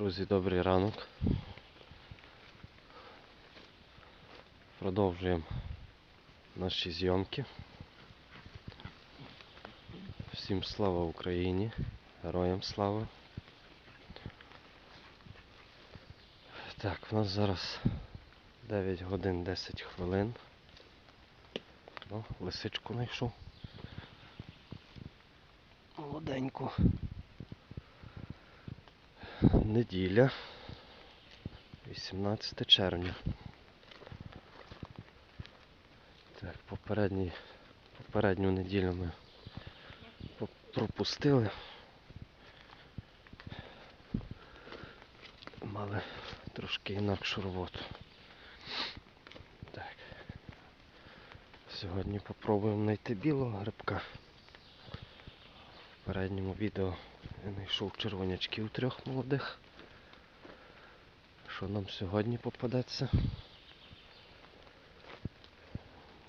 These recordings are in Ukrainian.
Друзі, добрий ранок. Продовжуємо наші зйомки. Всім слава Україні, героям слава. Так, у нас зараз 9 годин 10 хвилин. О, лисичку знайшов. Молоденьку. Неділя. 18 червня. Так, попередній, попередню неділю ми пропустили. Мали трошки інакшу роботу. Так. Сьогодні попробуємо знайти білого грибка. В попередньому відео я знайшов червонячків трьох молодих. Що нам сьогодні попадеться?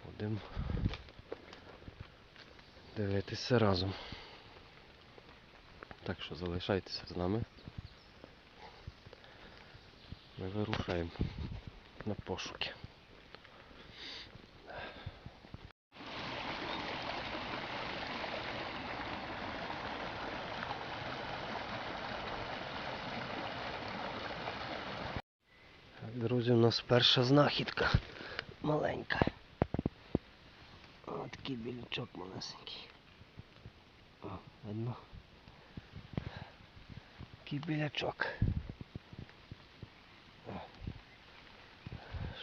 Будемо дивитися разом. Так що залишайтеся з нами. Ми вирушаємо на пошуки. Друзі, у нас перша знахідка маленька. О, такий білячок малесенький. О, видно. Такий білячок. О.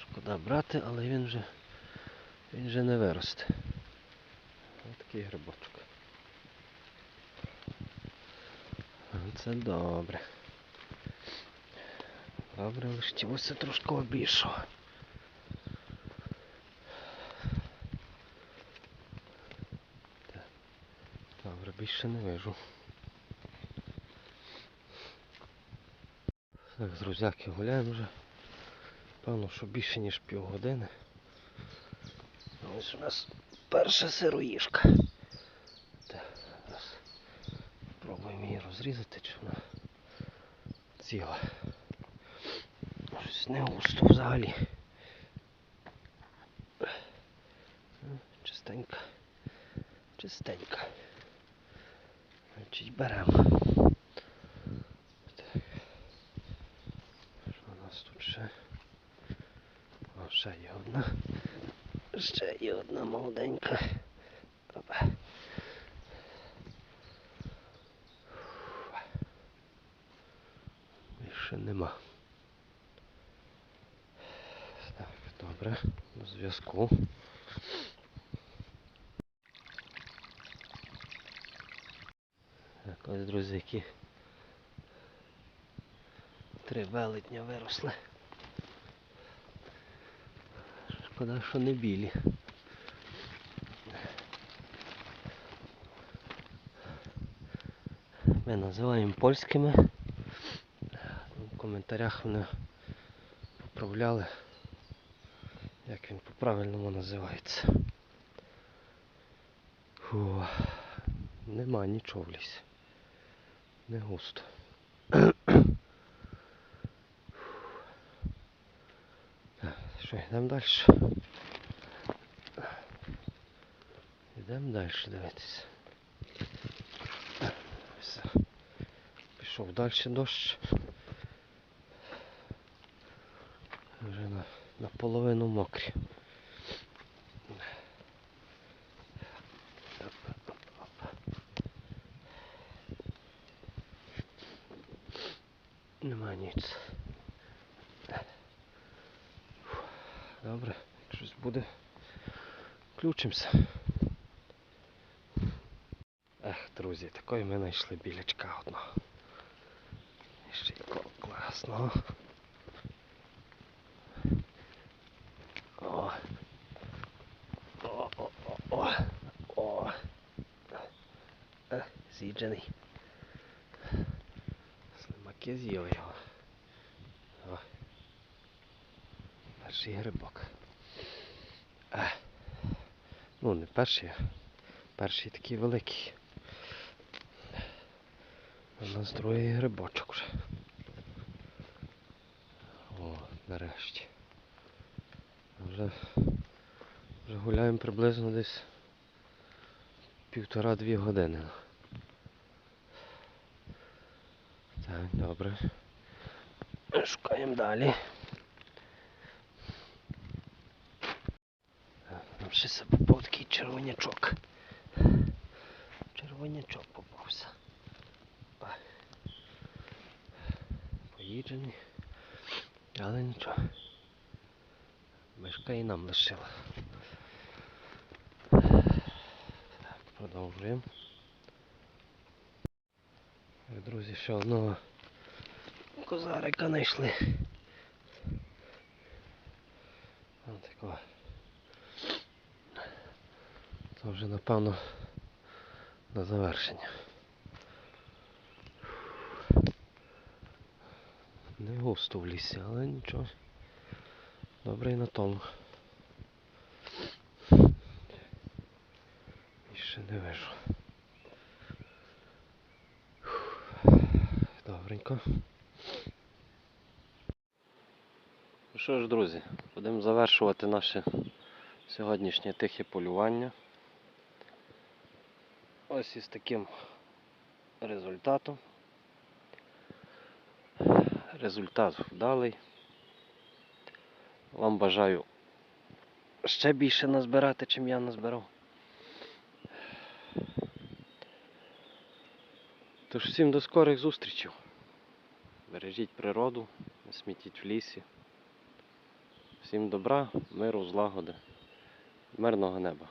Шкода брати, але він вже він вже не виросте. Ось такий грибочок. Це добре. Добре, лиштівося трошки. Так. Добре, більше не вижу. Так, з друзяки гуляємо вже. Певно, що більше ніж півгодини. Ось у нас перша сироїшка. Пробуємо її розрізати, чи вона ціла. Щось не густо взагалі. Чистенька. Чистенька. Значить беремо. Так. Що у нас тут ще? О, ще є одна. Ще є одна молоденька. Опа. Більше нема. Так, добре, до зв'язку. Так, ось, друзі, які три велетня виросли. Шкода, що не білі. Ми називаємо польськими. В коментарях вони поправляли, як він по-правильному називається. Фу. Нема нічого в лісі. Не густо. Що, йдемо далі? Йдемо далі дивитися. Все. Пішов далі дощ. Вже на, наполовину мокрі. Нема ніц. Добре, як щось буде. Включимося. Ех, друзі, такої ми знайшли білячка одного. Ще якого класного. О. О, о, о, о, о. Е, З'їджений. Слимаки з'їли його. О. Перший грибок. Е. Ну, не перший, а перший такий великий. У нас другий грибочок вже. Нарешті. Вже, вже гуляємо приблизно десь півтора-дві години. Так, добре. Шукаємо далі. Нам ще себе попав такий червонячок. Червонячок попався. Па. Поїджений. Але нічого. Мишка і нам лишила. Так, продовжуємо. Так, Друзі, ще одного козарика знайшли. Ось такого. Це вже напевно на завершення. Не густо в лісі, але нічого. Добре і на тому. І ще не вижу. Добренько. Ну що ж, друзі, будемо завершувати наше сьогоднішнє тихе полювання. Ось із таким результатом. Результат вдалий. Вам бажаю ще більше назбирати, чим я назбирав. Тож всім до скорих зустрічей. Бережіть природу, не смітіть в лісі. Всім добра, миру, злагоди, мирного неба.